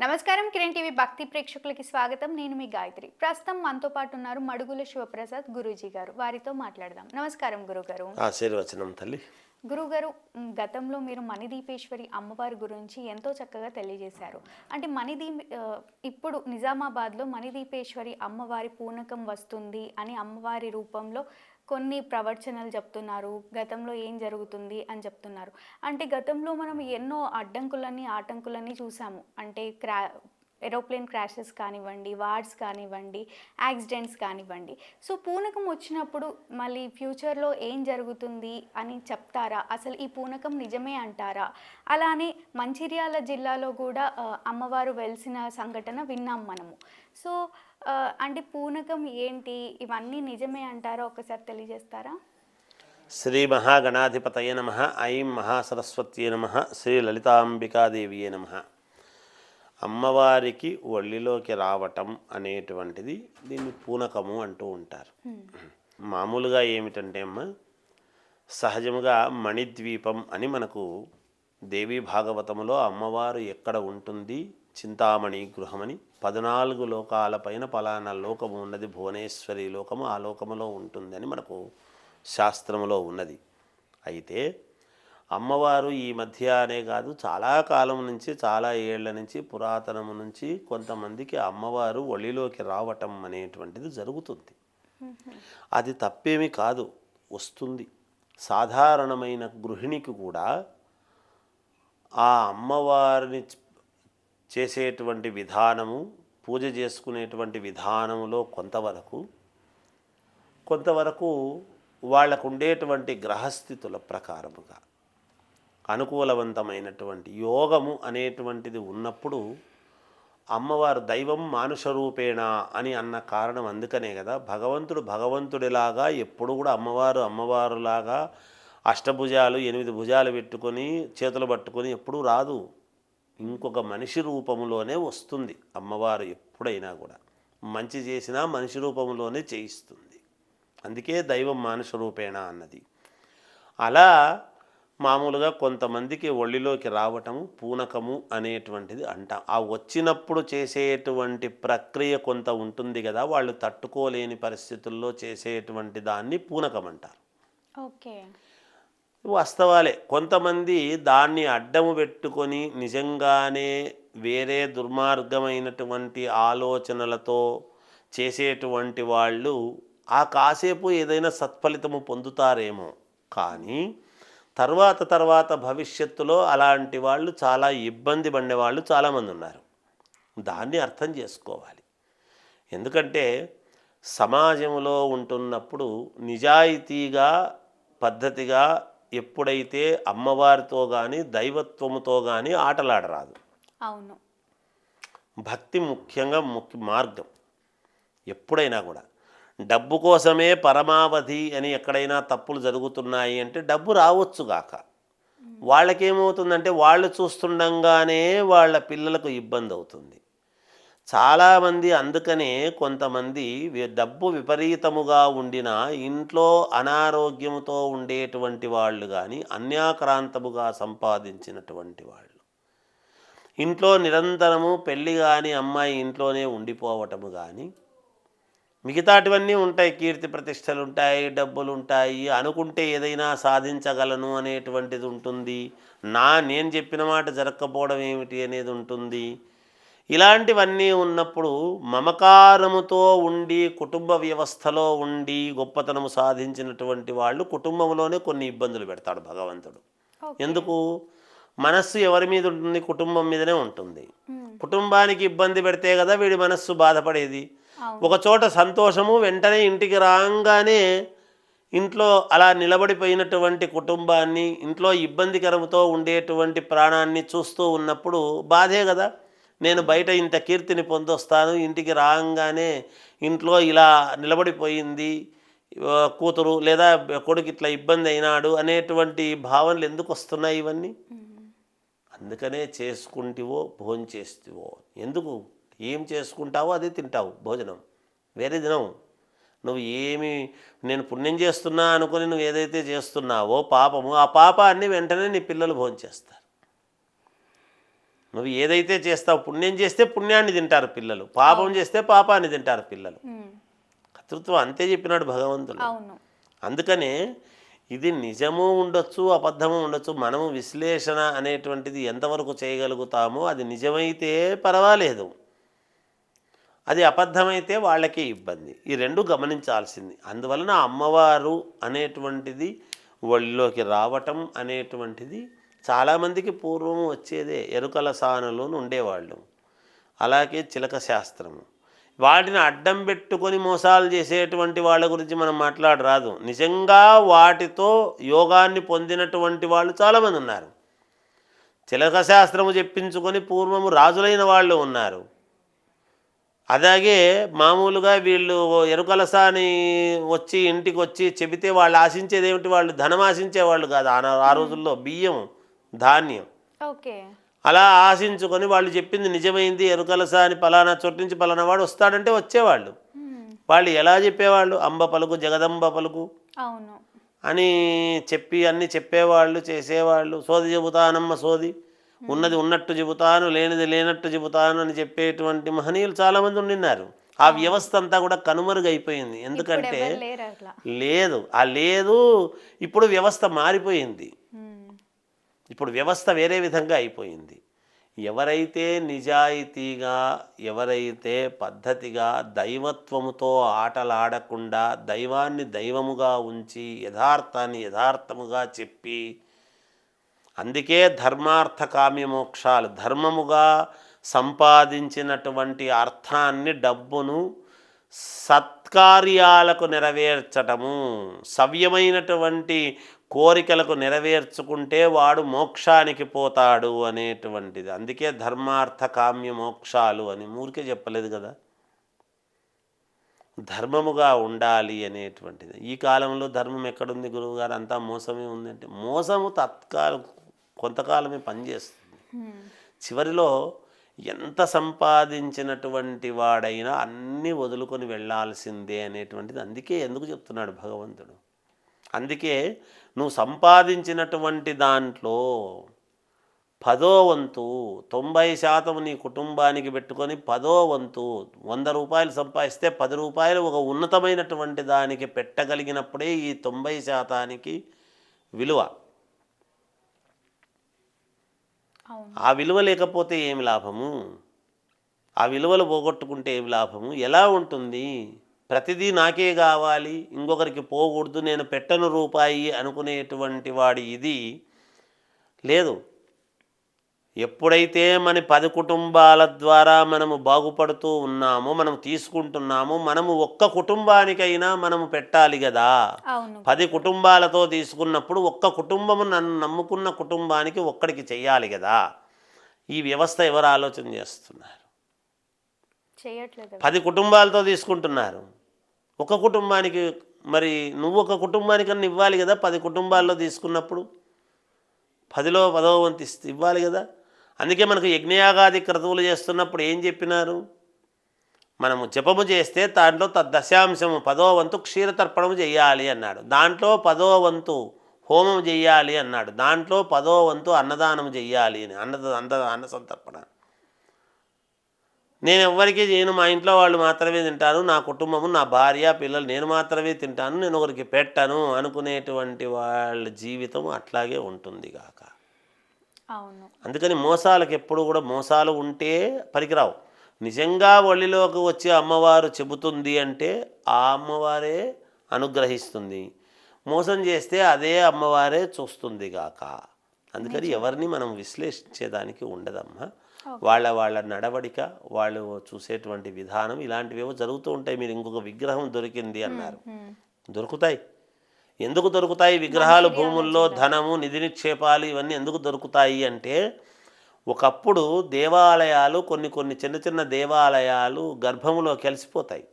నమస్కారం కిరణ్ టీవీ భక్తి ప్రేక్షకులకి స్వాగతం. నేను మీ గాయత్రి. ప్రస్తుతం మనతో పాటు ఉన్నారు మడుగుల శివప్రసాద్ గురూజీ గారు. వారితో మాట్లాడదాం. నమస్కారం గురుగారు. ఆశీర్వచనం తల్లి. గురుగారు గతంలో మీరు మణిదీపేశ్వరి అమ్మవారి గురించి ఎంతో చక్కగా తెలియజేశారు. అంటే మణిదీ ఇప్పుడు నిజామాబాద్లో మణిదీపేశ్వరి అమ్మవారి పూనకం వస్తుంది అని అమ్మవారి రూపంలో కొన్ని ప్రవచనాలు చెప్తున్నారు. గతంలో ఏం జరుగుతుంది అని చెప్తున్నారు. అంటే గతంలో మనం ఎన్నో అడ్డంకులని ఆటంకులని చూసాము. అంటే క్రా ఏరోప్లేన్ క్రాషెస్ కానివ్వండి వార్డ్స్ కానివ్వండి యాక్సిడెంట్స్ కానివ్వండి. సో పూనకం వచ్చినప్పుడు మళ్ళీ ఫ్యూచర్లో ఏం జరుగుతుంది అని చెప్తారా? అసలు ఈ పూనకం నిజమే అంటారా? అలానే మంచిర్యాల జిల్లాలో కూడా అమ్మవారు వెలిసిన సంఘటన విన్నాం మనము. సో అంటే పూనకం ఏంటి? ఇవన్నీ నిజమే అంటారా? ఒకసారి తెలియజేస్తారా? శ్రీ మహాగణాధిపతయ నమ ఐం మహాసరస్వత్యే నమ శ్రీ లలితాంబికాదేవియే నమ. అమ్మవారికి ఒళ్ళిలోకి రావటం అనేటువంటిది దీన్ని పూనకము అంటూ ఉంటారు. మామూలుగా ఏమిటంటే అమ్మ సహజముగా మణిద్వీపం అని మనకు దేవీ భాగవతములో అమ్మవారు ఎక్కడ ఉంటుంది? చింతామణి గృహమని పద్నాలుగు లోకాల పైన పలానా లోకము ఉన్నది. భువనేశ్వరి లోకము ఆ లోకములో ఉంటుందని మనకు శాస్త్రములో ఉన్నది. అయితే అమ్మవారు ఈ మధ్య అనే కాదు చాలా కాలం నుంచి చాలా ఏళ్ళ నుంచి పురాతనము నుంచి కొంతమందికి అమ్మవారు ఒళ్ళిలోకి రావటం అనేటువంటిది జరుగుతుంది. అది తప్పేమీ కాదు వస్తుంది. సాధారణమైన గృహిణికి కూడా ఆ అమ్మవారిని చేసేటువంటి విధానము పూజ చేసుకునేటువంటి విధానములో కొంతవరకు కొంతవరకు వాళ్ళకు ఉండేటువంటి గ్రహస్థితుల ప్రకారముగా అనుకూలవంతమైనటువంటి యోగము అనేటువంటిది ఉన్నప్పుడు అమ్మవారు దైవం మానుష రూపేణ అని అన్న కారణం అందుకనే కదా భగవంతుడు భగవంతుడిలాగా ఎప్పుడు కూడా అమ్మవారు అమ్మవారులాగా అష్టభుజాలు ఎనిమిది భుజాలు పెట్టుకొని చేతులు పట్టుకొని ఎప్పుడూ రాదు. ఇంకొక మనిషి రూపంలోనే వస్తుంది అమ్మవారు ఎప్పుడైనా కూడా. మంచి చేసినా మనిషి రూపంలోనే చేయిస్తుంది. అందుకే దైవం మానుష రూపేణ అన్నది. అలా మామూలుగా కొంతమందికి ఒళ్ళిలోకి రావటము పూనకము అనేటువంటిది అంటాం. ఆ వచ్చినప్పుడు చేసేటువంటి ప్రక్రియ కొంత ఉంటుంది కదా వాళ్ళు తట్టుకోలేని పరిస్థితుల్లో చేసేటువంటి దాన్ని పూనకం అంటారు. ఓకే. వాస్తవాలే. కొంతమంది దాన్ని అడ్డము పెట్టుకొని నిజంగానే వేరే దుర్మార్గమైనటువంటి ఆలోచనలతో చేసేటువంటి వాళ్ళు ఆ కాసేపు ఏదైనా సత్ఫలితము పొందుతారేమో కానీ తర్వాత తర్వాత భవిష్యత్తులో అలాంటి వాళ్ళు చాలా ఇబ్బంది పడే వాళ్ళు చాలామంది ఉన్నారు. దాన్ని అర్థం చేసుకోవాలి. ఎందుకంటే సమాజంలో ఉంటున్నప్పుడు నిజాయితీగా పద్ధతిగా ఎప్పుడైతే అమ్మవారితో కానీ దైవత్వముతో కానీ ఆటలాడరాదు. అవును. భక్తి ముఖ్యంగా ముఖ్య మార్గం. ఎప్పుడైనా కూడా. డబ్బు కోసమే పరమావధి అని ఎక్కడైనా తప్పులు జరుగుతున్నాయి అంటే డబ్బు రావచ్చుగాక వాళ్ళకేమవుతుందంటే వాళ్ళు చూస్తుండగానే వాళ్ళ పిల్లలకు ఇబ్బంది అవుతుంది. చాలామంది అందుకనే కొంతమంది డబ్బు విపరీతముగా ఉండిన ఇంట్లో అనారోగ్యముతో ఉండేటువంటి వాళ్ళు కానీ అన్యాక్రాంతముగా సంపాదించినటువంటి వాళ్ళు. ఇంట్లో నిరంతరము పెళ్ళి కానీ అమ్మాయి ఇంట్లోనే ఉండిపోవటము కానీ మిగతాటివన్నీ ఉంటాయి. కీర్తి ప్రతిష్టలు ఉంటాయి డబ్బులు ఉంటాయి అనుకుంటే ఏదైనా సాధించగలను అనేటువంటిది ఉంటుంది. నా నేను చెప్పిన మాట జరగకపోవడం ఏమిటి అనేది ఉంటుంది. ఇలాంటివన్నీ ఉన్నప్పుడు మమకారముతో ఉండి కుటుంబ వ్యవస్థలో ఉండి గొప్పతనము సాధించినటువంటి వాళ్ళు కుటుంబంలోనే కొన్ని ఇబ్బందులు పెడతాడు భగవంతుడు. ఎందుకు? మనస్సు ఎవరి మీద ఉంటుంది? కుటుంబం మీదనే ఉంటుంది. కుటుంబానికి ఇబ్బంది పెడితే కదా వీడి మనస్సు బాధపడేది. ఒక చోట సంతోషము వెంటనే ఇంటికి రాగానే ఇంట్లో అలా నిలబడిపోయినటువంటి కుటుంబాన్ని ఇంట్లో ఇబ్బందికరముతో ఉండేటువంటి ప్రాణాన్ని చూస్తూ ఉన్నప్పుడు బాధే కదా. నేను బయట ఇంత కీర్తిని పొందొస్తాను ఇంటికి రాగానే ఇంట్లో ఇలా నిలబడిపోయింది కూతురు లేదా కొడుకు ఇట్లా ఇబ్బంది అయినాడు అనేటువంటి భావనలు ఎందుకు వస్తున్నాయి ఇవన్నీ? అందుకనే చేసుకుంటివో భోజనం చేస్తావో ఎందుకు? ఏం చేసుకుంటావో అదే తింటావు భోజనం. వేరే తినవు నువ్వు ఏమి నేను పుణ్యం చేస్తున్నా అనుకుని నువ్వు ఏదైతే చేస్తున్నావో పాపము ఆ పాపాన్ని వెంటనే నీ పిల్లలు భోజనం చేస్తారు నువ్వు ఏదైతే చేస్తావు పుణ్యం చేస్తే పుణ్యాన్ని తింటారు పిల్లలు పాపం చేస్తే పాపాన్ని తింటారు పిల్లలు. కర్తృత్వం అంతే చెప్పినాడు భగవంతుడు. అందుకనే ఇది నిజము ఉండొచ్చు అబద్ధము ఉండొచ్చు మనము విశ్లేషణ అనేటువంటిది ఎంతవరకు చేయగలుగుతామో అది నిజమైతే పర్వాలేదు. అది అబద్ధమైతే వాళ్ళకే ఇబ్బంది. ఈ రెండు గమనించాల్సింది. అందువలన అమ్మవారు అనేటువంటిది ఒళ్ళోకి రావటం అనేటువంటిది చాలామందికి పూర్వం వచ్చేదే ఎరుకల సానులోను ఉండేవాళ్ళు. అలాగే చిలక శాస్త్రము. వాటిని అడ్డం పెట్టుకొని మోసాలు చేసేటువంటి వాళ్ళ గురించి మనం మాట్లాడరాదు. నిజంగా వాటితో యోగాన్ని పొందినటువంటి వాళ్ళు చాలామంది ఉన్నారు. చిలక శాస్త్రము చెప్పించుకొని పూర్వము రాజులైన వాళ్ళు ఉన్నారు. అలాగే మామూలుగా వీళ్ళు ఎరుకలసాని వచ్చి ఇంటికి వచ్చి చెబితే వాళ్ళు ఆశించేది ఏమిటి? వాళ్ళు ధనం ఆశించేవాళ్ళు కాదు. ఆ ఆ రోజుల్లో బియ్యం ధాన్యం. ఓకే. అలా ఆశించుకొని వాళ్ళు చెప్పింది నిజమైంది. ఎరుకలసా అని పలానా చోటు నుంచి పలానా వాడు వస్తాడంటే వచ్చేవాళ్ళు. వాళ్ళు ఎలా చెప్పేవాళ్ళు? అంబ పలుకు జగదంబ పలుకు అవును. అని చెప్పి అన్ని చెప్పేవాళ్ళు చేసేవాళ్ళు. సోది చెబుతానమ్మ సోది. ఉన్నది ఉన్నట్టు చెబుతాను లేనిది లేనట్టు చెబుతాను అని చెప్పేటువంటి మహనీయులు చాలామంది ఉండిన్నారు. ఆ వ్యవస్థ అంతా కూడా కనుమరుగైపోయింది. ఎందుకంటే లేదు ఆ లేదు ఇప్పుడు వ్యవస్థ మారిపోయింది. ఇప్పుడు వ్యవస్థ వేరే విధంగా అయిపోయింది. ఎవరైతే నిజాయితీగా ఎవరైతే పద్ధతిగా దైవత్వముతో ఆటలాడకుండా దైవాన్ని దైవముగా ఉంచి యథార్థాన్ని యథార్థముగా చెప్పి అందుకే ధర్మార్థ కామ్యమోక్షాలు ధర్మముగా సంపాదించినటువంటి అర్థాన్ని డబ్బును సత్కార్యాలకు నెరవేర్చటము సవ్యమైనటువంటి కోరికలకు నెరవేర్చుకుంటే వాడు మోక్షానికి పోతాడు అనేటువంటిది. అందుకే ధర్మార్థ కామ్య మోక్షాలు అని ఊరికే చెప్పలేదు కదా. ధర్మముగా ఉండాలి అనేటువంటిది. ఈ కాలంలో ధర్మం ఎక్కడుంది గురువుగారు? అంతా మోసమే ఉందంటే మోసము తత్కాలం కొంతకాలమే పనిచేస్తుంది చివరిలో ఎంత సంపాదించినటువంటి వాడైనా అన్నీ వదులుకొని వెళ్ళాల్సిందే అనేటువంటిది అందుకే ఎందుకు చెప్తున్నాడు భగవంతుడు. అందుకే నువ్వు సంపాదించినటువంటి దాంట్లో పదో వంతు తొంభై శాతం నీ కుటుంబానికి పెట్టుకొని పదో వంతు వంద రూపాయలు సంపాదిస్తే పది రూపాయలు ఒక ఉన్నతమైనటువంటి దానికి పెట్టగలిగినప్పుడే ఈ తొంభై శాతానికి విలువ అవును ఆ విలువ లేకపోతే ఏమి లాభము? ఆ విలువలు పోగొట్టుకుంటే ఏమి లాభము? ఎలా ఉంటుంది? ప్రతిదీ నాకే కావాలి ఇంకొకరికి పోకూడదు నేను పెట్టను రూపాయి అనుకునేటువంటి వాడి ఇది? లేదు. ఎప్పుడైతే మన పది కుటుంబాల ద్వారా మనము బాగుపడుతూ ఉన్నామో మనం తీసుకుంటున్నామో మనము ఒక్క కుటుంబానికైనా మనము పెట్టాలి కదా పది కుటుంబాలతో తీసుకున్నప్పుడు ఒక్క కుటుంబము నన్ను నమ్ముకున్న కుటుంబానికి ఒక్కడికి చెయ్యాలి కదా ఈ వ్యవస్థ ఎవరు ఆలోచన చేస్తున్నారు? పది కుటుంబాలతో తీసుకుంటున్నారు. ఒక కుటుంబానికి మరి నువ్వు ఒక కుటుంబానికన్నా ఇవ్వాలి కదా పది కుటుంబాల్లో తీసుకున్నప్పుడు? పదిలో పదవ వంతు ఇవ్వాలి కదా అందుకే మనకు యజ్ఞయాగాది క్రతువులు చేస్తున్నప్పుడు ఏం చెప్పినారు? మనము జపము చేస్తే దాంట్లో దశాంశము పదో వంతు క్షీరతర్పణము చేయాలి అన్నాడు. దాంట్లో పదో వంతు హోమం చేయాలి అన్నాడు. దాంట్లో పదో వంతు అన్నదానం చెయ్యాలి అని అన్న అన్న అన్న సంతర్పణ. నేను ఎవ్వరికీ చేయను మా ఇంట్లో వాళ్ళు మాత్రమే తింటాను నా కుటుంబము నా భార్య పిల్లలు నేను మాత్రమే తింటాను నేను ఒకరికి పెట్టను అనుకునేటువంటి వాళ్ళ జీవితం అట్లాగే ఉంటుంది కాక అందుకని మోసాలకు ఎప్పుడు కూడా మోసాలు ఉంటే పనికిరావు. నిజంగా ఒళ్ళిలోకి వచ్చి అమ్మవారు చెబుతుంది అంటే ఆ అమ్మవారే అనుగ్రహిస్తుంది. మోసం చేస్తే అదే అమ్మవారే చూస్తుంది గాక. అందుకని ఎవరిని మనం విశ్లేషించేదానికి ఉండదమ్మా. వాళ్ళ వాళ్ళ నడవడిక వాళ్ళు చూసేటువంటి విధానం ఇలాంటివేవో జరుగుతూ ఉంటాయి. మీరు ఇంకొక విగ్రహం దొరికింది అన్నారు. దొరుకుతాయి. ఎందుకు దొరుకుతాయి? విగ్రహాలు భూముల్లో ధనము నిధి నిక్షేపాలు ఇవన్నీ ఎందుకు దొరుకుతాయి అంటే ఒకప్పుడు దేవాలయాలు కొన్ని కొన్ని చిన్న చిన్న దేవాలయాలు గర్భములో కలిసిపోతాయి.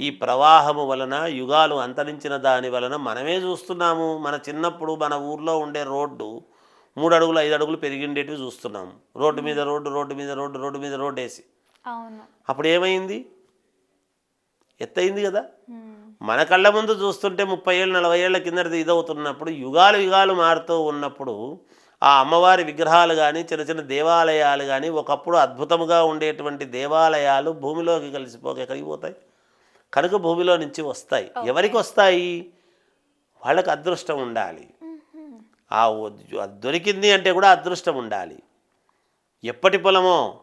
ఈ ప్రవాహము వలన యుగాలు అంతరించిన దాని వలన మనమే చూస్తున్నాము. మన చిన్నప్పుడు మన ఊర్లో ఉండే రోడ్డు మూడు అడుగులు ఐదు అడుగులు పెరిగిండేటివి చూస్తున్నాము. రోడ్డు మీద రోడ్డు రోడ్డు మీద రోడ్డు రోడ్డు మీద రోడ్డు వేసి. అప్పుడు ఏమైంది? ఎత్తయింది కదా. మన కళ్ళ ముందు చూస్తుంటే ముప్పై ఏళ్ళు నలభై ఏళ్ళ కిందది ఇదవుతున్నప్పుడు యుగాలు యుగాలు మారుతూ ఉన్నప్పుడు ఆ అమ్మవారి విగ్రహాలు కానీ చిన్న చిన్న దేవాలయాలు కానీ ఒకప్పుడు అద్భుతముగా ఉండేటువంటి దేవాలయాలు భూమిలోకి కలిసిపోక ఎక్కడికి పోతాయి? కనుక భూమిలో నుంచి వస్తాయి. ఎవరికి వస్తాయి? వాళ్ళకి అదృష్టం ఉండాలి. ఆ దొరికింది అంటే కూడా అదృష్టం ఉండాలి. ఎప్పటి పొలమో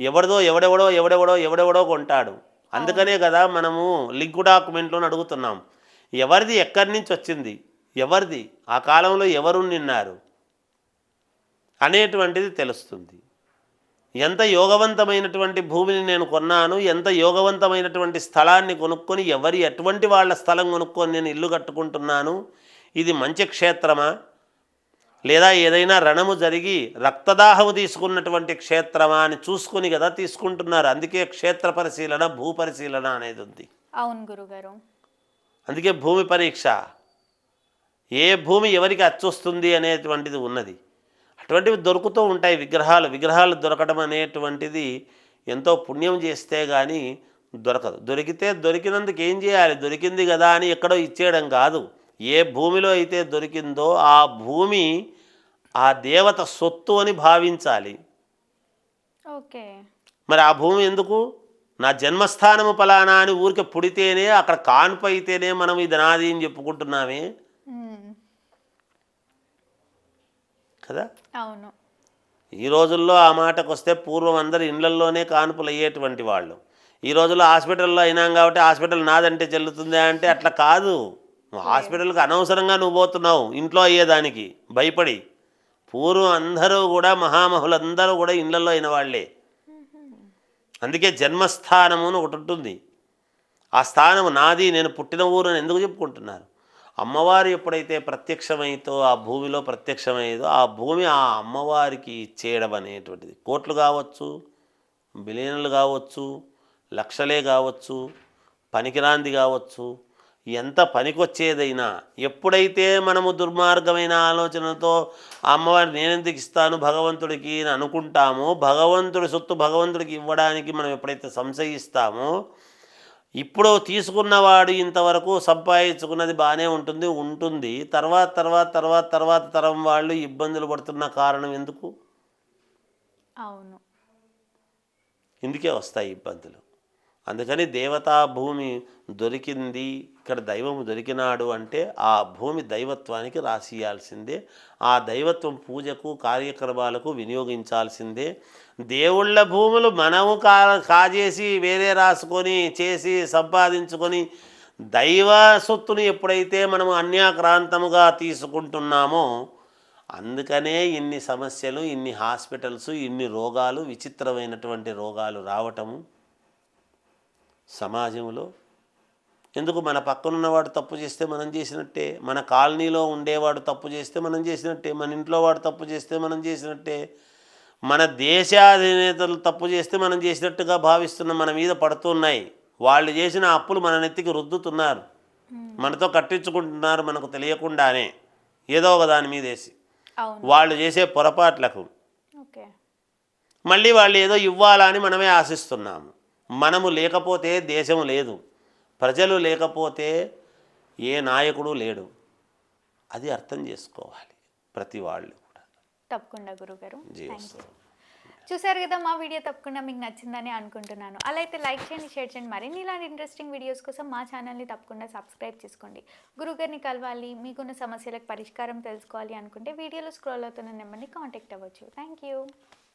ఎవరిదో ఎవడెవడో ఎవడెవడో ఎవడెవడో కొంటాడు. అందుకనే కదా మనము లింక్ డాక్యుమెంట్లో అడుగుతున్నాం. ఎవరిది ఎక్కడి నుంచి వచ్చింది? ఎవరిది? ఆ కాలంలో ఎవరు నిన్నారు? అనేటువంటిది తెలుస్తుంది. ఎంత యోగవంతమైనటువంటి భూమిని నేను కొన్నాను ఎంత యోగవంతమైనటువంటి స్థలాన్ని కొనుక్కొని ఎవరి ఎటువంటి వాళ్ళ స్థలం కొనుక్కొని నేను ఇల్లు కట్టుకుంటున్నాను ఇది మంచి క్షేత్రమా? లేదా ఏదైనా రణము జరిగి రక్తదాహము తీసుకున్నటువంటి క్షేత్రమా అని చూసుకుని కదా తీసుకుంటున్నారు. అందుకే క్షేత్ర పరిశీలన భూ పరిశీలన అనేది ఉంది. అవును గురుగారు. అందుకే భూమి పరీక్ష. ఏ భూమి ఎవరికి అచ్చొస్తుంది అనేటువంటిది ఉన్నది. అటువంటివి దొరుకుతూ ఉంటాయి విగ్రహాలు. విగ్రహాలు దొరకడం అనేటువంటిది ఎంతో పుణ్యం చేస్తే కానీ దొరకదు. దొరికితే దొరికినందుకు ఏం చేయాలి? దొరికింది కదా అని ఎక్కడో ఇచ్చేయడం కాదు. ఏ భూమిలో అయితే దొరికిందో ఆ భూమి ఆ దేవత సొత్తు అని భావించాలి. ఓకే. మరి ఆ భూమి ఎందుకు? నా జన్మస్థానము పలానా అని ఊరికే పుడితేనే అక్కడ కాన్పు అయితేనే మనం ఇది నాది అని చెప్పుకుంటున్నామే. కదా? అవును. ఈ రోజుల్లో ఆ మాటకు వస్తే పూర్వం అందరు ఇళ్ళల్లోనే కాన్పులు అయ్యేటువంటి వాళ్ళు. ఈ రోజుల్లో హాస్పిటల్లో అయినాం కాబట్టి హాస్పిటల్ నాదంటే చెల్లుతుందా అంటే అట్లా కాదు. నువ్వు హాస్పిటల్కి అనవసరంగా నువ్వు పోతున్నావు ఇంట్లో అయ్యేదానికి. భయపడి. పూర్వం అందరూ కూడా మహామహులందరూ కూడా ఇళ్ళలో అయిన వాళ్ళే. అందుకే జన్మస్థానము అని ఒకటి ఉంటుంది. ఆ స్థానము నాది నేను పుట్టిన ఊరు అని ఎందుకు చెప్పుకుంటున్నారు? అమ్మవారు ఎప్పుడైతే ప్రత్యక్షమైతో ఆ భూమిలో ప్రత్యక్షమైదో ఆ భూమి ఆ అమ్మవారికి ఇచ్చేయడం అనేటువంటిది. కోట్లు కావచ్చు బిలియన్లు కావచ్చు లక్షలే కావచ్చు పనికిరాంది కావచ్చు ఎంత పనికొచ్చేదైనా ఎప్పుడైతే మనము దుర్మార్గమైన ఆలోచనతో అమ్మవారిని నేనెందుకు ఇస్తాను భగవంతుడికి అని అనుకుంటామో భగవంతుడి సొత్తు భగవంతుడికి ఇవ్వడానికి మనం ఎప్పుడైతే సంశయిస్తామో ఇప్పుడు తీసుకున్నవాడు ఇంతవరకు సంపాదించుకున్నది బాగానే ఉంటుంది ఉంటుంది. తర్వాత తర్వాత తర్వాత తర్వాత తరం వాళ్ళు ఇబ్బందులు పడుతున్న కారణం ఎందుకు? అవును. ఇందుకే వస్తాయి ఇబ్బందులు? అందుకని దేవతా భూమి దొరికింది ఇక్కడ దైవము దొరికినాడు అంటే ఆ భూమి దైవత్వానికి రాసియాల్సిందే ఆ దైవత్వం పూజకు కార్యక్రమాలకు వినియోగించాల్సిందే. దేవుళ్ళ భూములు మనము కా కాజేసి వేరే రాసుకొని చేసి సంపాదించుకొని దైవ సొత్తుని ఎప్పుడైతే మనము అన్యాక్రాంతముగా తీసుకుంటున్నామో అందుకనే ఇన్ని సమస్యలు ఇన్ని హాస్పిటల్స్ ఇన్ని రోగాలు విచిత్రమైనటువంటి రోగాలు రావటము సమాజంలో. ఎందుకు మన పక్కనున్నవాడు తప్పు చేస్తే మనం చేసినట్టే మన కాలనీలో ఉండేవాడు తప్పు చేస్తే మనం చేసినట్టే మన ఇంట్లో వాడు తప్పు చేస్తే మనం చేసినట్టే మన దేశాధినేతలు తప్పు చేస్తే మనం చేసినట్టుగా భావిస్తున్న మన మీద పడుతున్నాయి వాళ్ళు చేసిన అప్పులు మన నెత్తికి రుద్దుతున్నారు. మనతో కట్టించుకుంటున్నారు మనకు తెలియకుండానే. ఏదో ఒక దాని మీద వేసి వాళ్ళు చేసే పొరపాట్లకు. మళ్ళీ వాళ్ళు ఏదో ఇవ్వాలని మనమే ఆశిస్తున్నాము. మనము లేకపోతే దేశం లేదు. ప్రజలు లేకపోతే ఏ నాయకుడు లేడు. అది అర్థం చేసుకోవాలి ప్రతి వాళ్ళు కూడా. తప్పకుండా గురుగారు. చూసారు కదా మా వీడియో తప్పకుండా మీకు నచ్చిందని అనుకుంటున్నాను. అలా అయితే లైక్ చేయండి షేర్ చేయండి. మరిన్ని ఇలాంటి ఇంట్రెస్టింగ్ వీడియోస్ కోసం మా ఛానల్ని తప్పకుండా సబ్స్క్రైబ్ చేసుకోండి. గురుగారిని కలవాలి మీకున్న సమస్యలకు పరిష్కారం తెలుసుకోవాలి అనుకుంటే వీడియోలో స్క్రోల్ అవుతున్న నెంబర్ని కాంటాక్ట్ అవ్వచ్చు. Thank you